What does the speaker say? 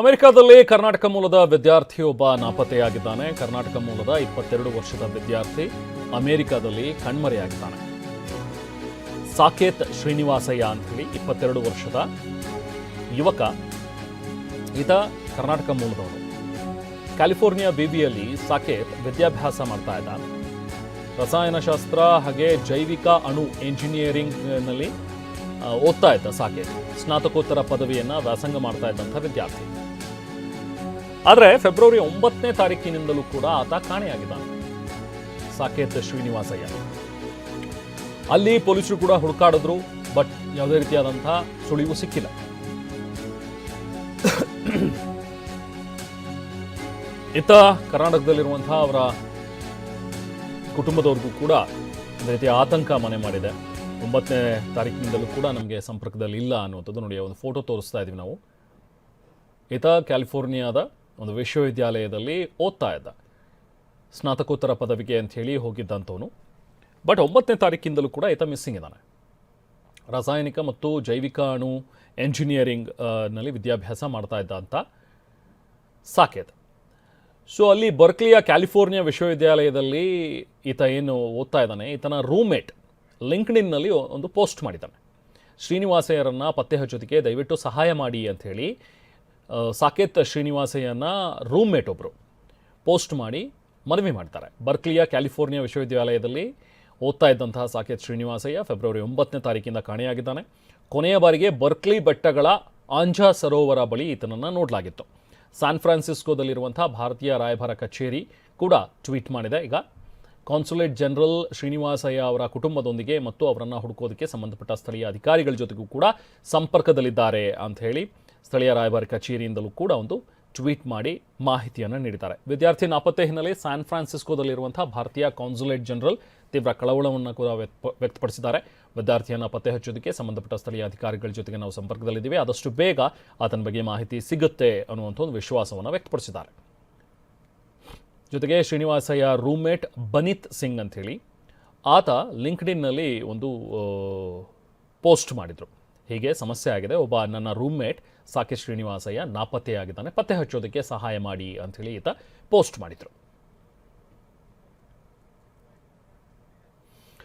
ಅಮೆರಿಕದಲ್ಲಿ ಕರ್ನಾಟಕ ಮೂಲದ ವಿದ್ಯಾರ್ಥಿಯೊಬ್ಬ ನಾಪತ್ತೆಯಾಗಿದ್ದಾನೆ. ಕರ್ನಾಟಕ ಮೂಲದ ಇಪ್ಪತ್ತೆರಡು ವರ್ಷದ ವಿದ್ಯಾರ್ಥಿ ಅಮೆರಿಕಾದಲ್ಲಿ ಕಣ್ಮರೆಯಾಗಿದ್ದಾನೆ. ಸಾಕೇತ್ ಶ್ರೀನಿವಾಸಯ್ಯ ಅಂತ ಹೇಳಿ ಇಪ್ಪತ್ತೆರಡು ವರ್ಷದ ಯುವಕ. ಈತ ಕರ್ನಾಟಕ ಮೂಲದವರು ಕ್ಯಾಲಿಫೋರ್ನಿಯಾ ಬಿಬಿಯಲ್ಲಿ ಸಾಕೇತ್ ವಿದ್ಯಾಭ್ಯಾಸ ಮಾಡ್ತಾ ಇದ್ದಾನೆ. ರಸಾಯನಶಾಸ್ತ್ರ ಹಾಗೆ ಜೈವಿಕ ಅಣು ಎಂಜಿನಿಯರಿಂಗ್ನಲ್ಲಿ ಓದ್ತಾ ಇದ್ದ ಸಾಕೇತ್. ಸ್ನಾತಕೋತ್ತರ ಪದವಿಯನ್ನು ವ್ಯಾಸಂಗ ಮಾಡ್ತಾ ಇದ್ದಂಥ ವಿದ್ಯಾರ್ಥಿ. ಆದರೆ ಫೆಬ್ರವರಿ ಒಂಬತ್ತನೇ ತಾರೀಕಿನಿಂದಲೂ ಕೂಡ ಆತ ಕಾಣೆಯಾಗಿದ್ದಾನೆ. ಸಾಕೇತ್ ಶ್ರೀನಿವಾಸಯ್ಯ. ಅಲ್ಲಿ ಪೊಲೀಸರು ಕೂಡ ಹುಡುಕಾಡಿದ್ರು, ಬಟ್ ಯಾವುದೇ ರೀತಿಯಾದಂತಹ ಸುಳಿವು ಸಿಕ್ಕಿಲ್ಲ. ಇತ್ತ ಕರ್ನಾಟಕದಲ್ಲಿರುವಂತಹ ಅವರ ಕುಟುಂಬದವ್ರಿಗೂ ಕೂಡ ಒಂದು ರೀತಿಯ ಆತಂಕ ಮನೆ ಮಾಡಿದೆ. ಒಂಬತ್ತನೇ ತಾರೀಕಿನಿಂದಲೂ ಕೂಡ ನಮಗೆ ಸಂಪರ್ಕದಲ್ಲಿ ಇಲ್ಲ ಅನ್ನುವಂಥದ್ದು ನೋಡಿ, ಒಂದು ಫೋಟೋ ತೋರಿಸ್ತಾ ಇದ್ದೀವಿ ನಾವು. ಈತ ಕ್ಯಾಲಿಫೋರ್ನಿಯಾದ ಒಂದು ವಿಶ್ವವಿದ್ಯಾಲಯದಲ್ಲಿ ಓದ್ತಾ ಇದ್ದ. ಸ್ನಾತಕೋತ್ತರ ಪದವಿಗೆ ಅಂತ ಹೇಳಿ ಹೋಗಿದ್ದಂಥವನು. ಬಟ್ ಒಂಬತ್ತನೇ ತಾರೀಕಿಂದಲೂ ಕೂಡ ಈತ ಮಿಸ್ಸಿಂಗ್ ಇದ್ದಾನೆ. ರಾಸಾಯನಿಕ ಮತ್ತು ಜೈವಿಕ ಅಣು ಎಂಜಿನಿಯರಿಂಗ್ನಲ್ಲಿ ವಿದ್ಯಾಭ್ಯಾಸ ಮಾಡ್ತಾ ಇದ್ದ ಅಂತ ಸಾಕೇತ. ಸೊ ಅಲ್ಲಿ ಬರ್ಕ್ಲಿಯ ಕ್ಯಾಲಿಫೋರ್ನಿಯಾ ವಿಶ್ವವಿದ್ಯಾಲಯದಲ್ಲಿ ಈತ ಏನು ಓದ್ತಾ ಇದ್ದಾನೆ, ಈತನ ರೂಮ್ಮೇಟ್ ಲಿಂಕ್ಡಿನ್ನಲ್ಲಿ ಒಂದು ಪೋಸ್ಟ್ ಮಾಡಿದ್ದಾನೆ. ಶ್ರೀನಿವಾಸಯ್ಯರನ್ನು ಪತ್ತೆ ಹಚ್ಚೋದಕ್ಕೆ ದಯವಿಟ್ಟು ಸಹಾಯ ಮಾಡಿ ಅಂಥೇಳಿ ಸಾಕೇತ್ ಶ್ರೀನಿವಾಸಯ್ಯನ ರೂಮ್ಮೇಟ್ ಒಬ್ಬರು ಪೋಸ್ಟ್ ಮಾಡಿ ಮನವಿ ಮಾಡ್ತಾರೆ. ಬರ್ಕ್ಲಿಯ ಕ್ಯಾಲಿಫೋರ್ನಿಯಾ ವಿಶ್ವವಿದ್ಯಾಲಯದಲ್ಲಿ ಓದ್ತಾ ಇದ್ದಂತಹ ಸಾಕೇತ್ ಶ್ರೀನಿವಾಸಯ್ಯ ಫೆಬ್ರವರಿ ಒಂಬತ್ತನೇ ತಾರೀಕಿಂದ ಕಾಣೆಯಾಗಿದ್ದಾನೆ. ಕೊನೆಯ ಬಾರಿಗೆ ಬರ್ಕ್ಲಿ ಬೆಟ್ಟಗಳ ಆಂಜಾ ಸರೋವರ ಬಳಿ ಈತನನ್ನು ನೋಡಲಾಗಿತ್ತು. ಸ್ಯಾನ್ ಫ್ರಾನ್ಸಿಸ್ಕೋದಲ್ಲಿರುವಂಥ ಭಾರತೀಯ ರಾಯಭಾರ ಕಚೇರಿ ಕೂಡ ಟ್ವೀಟ್ ಮಾಡಿದೆ. ಈಗ ಕಾನ್ಸುಲೇಟ್ ಜನರಲ್ ಶ್ರೀನಿವಾಸಯ್ಯ ಅವರ ಕುಟುಂಬದೊಂದಿಗೆ ಮತ್ತು ಅವರನ್ನು ಹುಡುಕೋದಕ್ಕೆ ಸಂಬಂಧಪಟ್ಟ ಸ್ಥಳೀಯ ಅಧಿಕಾರಿಗಳ ಜೊತೆಗೂ ಕೂಡ ಸಂಪರ್ಕದಲ್ಲಿದ್ದಾರೆ ಅಂತ ಹೇಳಿ ಸ್ಥಳೀಯ ರಾಯಭಾರಿ ಕಚೇರಿಯಿಂದಲೂ ಕೂಡ ಒಂದು ಟ್ವೀಟ್ ಮಾಡಿ ಮಾಹಿತಿಯನ್ನು ನೀಡಿದ್ದಾರೆ. ವಿದ್ಯಾರ್ಥಿ ನಾಪತ್ತೆ ಹಿನ್ನೆಲೆ ಸ್ಯಾನ್ ಫ್ರಾನ್ಸಿಸ್ಕೋದಲ್ಲಿರುವಂತಹ ಭಾರತೀಯ ಕಾನ್ಸುಲೇಟ್ ಜನರಲ್ ತೀವ್ರ ಕಳವಳವನ್ನು ಕೂಡ ವ್ಯಕ್ತ- ವ್ಯಕ್ತಪಡಿಸಿದ್ದಾರೆ. ವಿದ್ಯಾರ್ಥಿಯನ್ನು ಪತ್ತೆ ಹಚ್ಚೋದಕ್ಕೆ ಸಂಬಂಧಪಟ್ಟ ಸ್ಥಳೀಯ ಅಧಿಕಾರಿಗಳ ಜೊತೆಗೆ ನಾವು ಸಂಪರ್ಕದಲ್ಲಿದ್ದೀವಿ. ಆದಷ್ಟು ಬೇಗ ಆತನ ಬಗ್ಗೆ ಮಾಹಿತಿ ಸಿಗುತ್ತೆ ಅನ್ನುವಂಥ ಒಂದು ವಿಶ್ವಾಸವನ್ನು ವ್ಯಕ್ತಪಡಿಸಿದ್ದಾರೆ. ಜೊತೆಗೆ ಶ್ರೀನಿವಾಸಯ್ಯ ರೂಮ್ಮೇಟ್ ಬನಿತ್ ಸಿಂಗ್ ಅಂಥೇಳಿ ಆತ ಲಿಂಕ್ಡ್ಇನ್ನಲ್ಲಿ ಒಂದು ಪೋಸ್ಟ್ ಮಾಡಿದರು. ಹೀಗೆ ಸಮಸ್ಯೆ ಆಗಿದೆ. ಒಬ್ಬ ನನ್ನ ರೂಮ್ಮೇಟ್ ಸಾಕೆ ಶ್ರೀನಿವಾಸಯ್ಯ ನಾಪತ್ತೆಯಾಗಿದ್ದಾನೆ. ಪತ್ತೆ ಹಚ್ಚೋದಕ್ಕೆ ಸಹಾಯ ಮಾಡಿ ಅಂಥೇಳಿ ಈತ ಪೋಸ್ಟ್ ಮಾಡಿದರು.